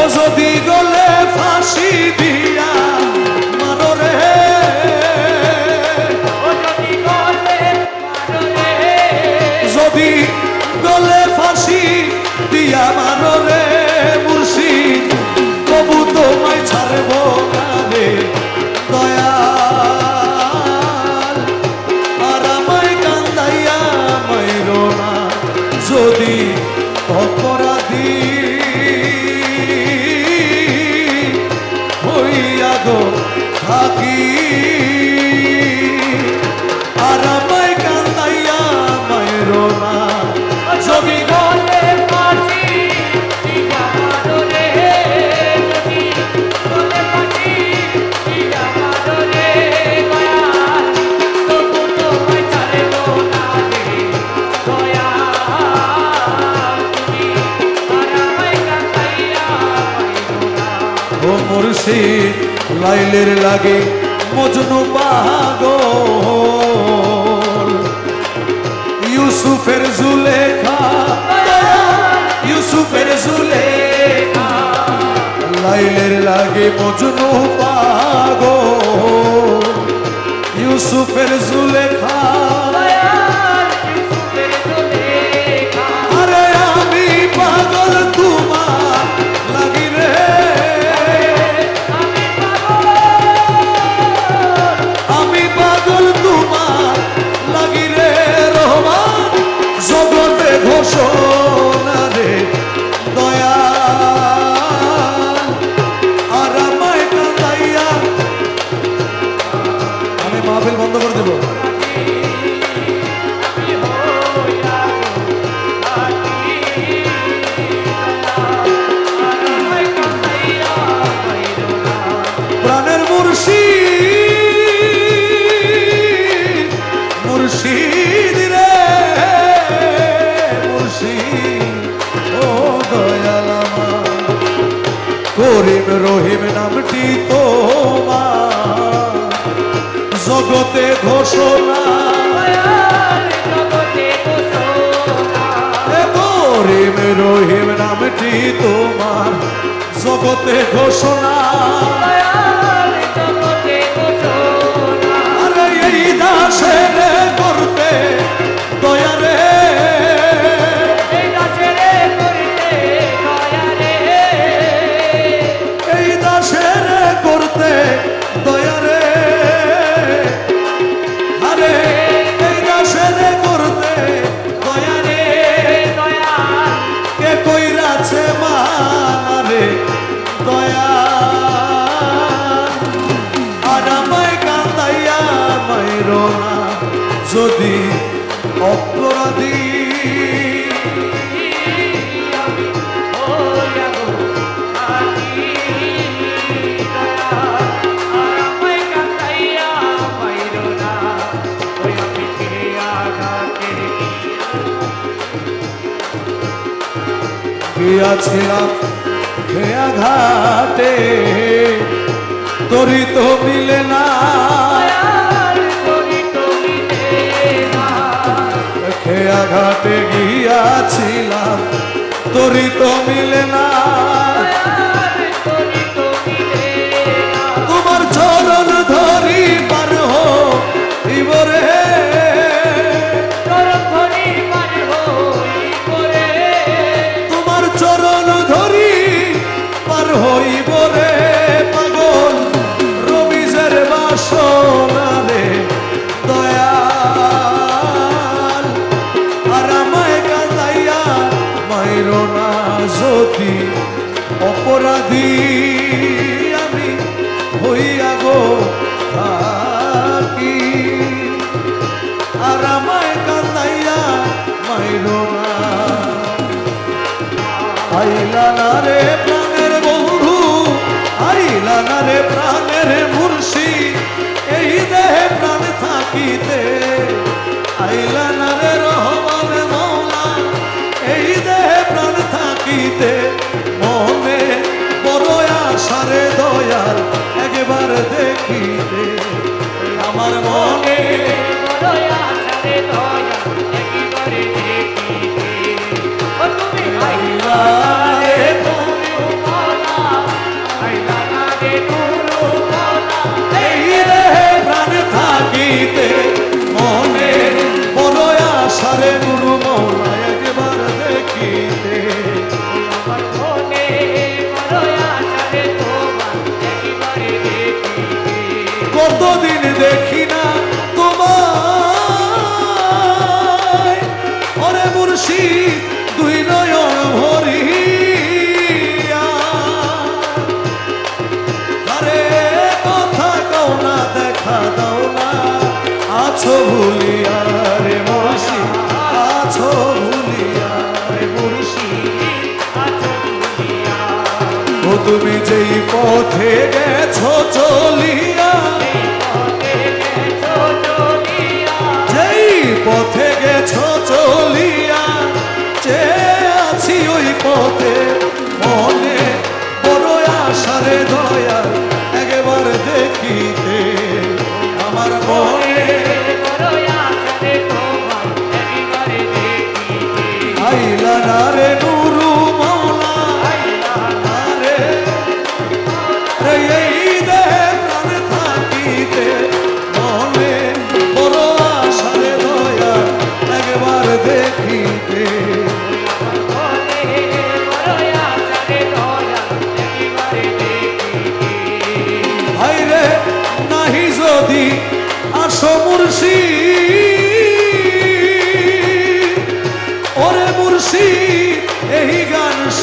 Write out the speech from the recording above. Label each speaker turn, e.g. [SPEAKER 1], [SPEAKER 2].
[SPEAKER 1] ও যদি গলে ফাঁসি দিয়া মারো রে।
[SPEAKER 2] যদি গলে
[SPEAKER 1] ফাঁসি দিয়া মারো রে মুর্শিদ। তবু তোমায় ছাড়ব না রে দয়াল। আর আমায় কান্দাইয়া মাইরো না যদি অপরাধী মুর্শিদ, লাইলের লাগে মজনু পাগল। ইউসুফের জুলেখা ইউসুফের জুলেখা। লাইলের লাগে মজনু পাগল। ইউসুফের জুলেখা বন্ধ করে দেবো। জগতে ঘোষণা। রহিম নামটি তোমার জগতে ঘোষণা। আরে এই দাসের করতে
[SPEAKER 2] এই দাসেরে করিতে দয়া
[SPEAKER 1] দয়া আর আমায় কান্দাইয়া মাইরো না যদি অপরাধী।
[SPEAKER 2] আমি হইয়া আঘাতে
[SPEAKER 1] গিয়াছিলাম খেয়া ঘাটে তরি তো মিলে না। ঘাটে গিয়াছিলাম তরি তো মিলে না। তোমার চরণ ধরি পার ইবরে। তোমার চরণ যদি অপরাধী আমি হইয়া গো থাকি। আর আমায় কাঁদাইয়া মাইরো না। আইলা না রে প্রাণের বন্ধু, আইলা না রে প্রাণের মুর্শি, এই দেহে প্রাণ থাকিতে। আইলা না রে থাকিতে মনে বড় আশারে দয়াল একবার দেখিতে। আমার মনে
[SPEAKER 2] বড় আশারে দয়া
[SPEAKER 1] দেখি না তোমায়। ওরে মুর্শিদ, দুই নয়ন ভরিয়া। আরে, কথা কও না, দেখা দাও না। আছো ভুলিয়া রে আছো তুমি যেই পথে গেছো চলিয়া আশারে দয়া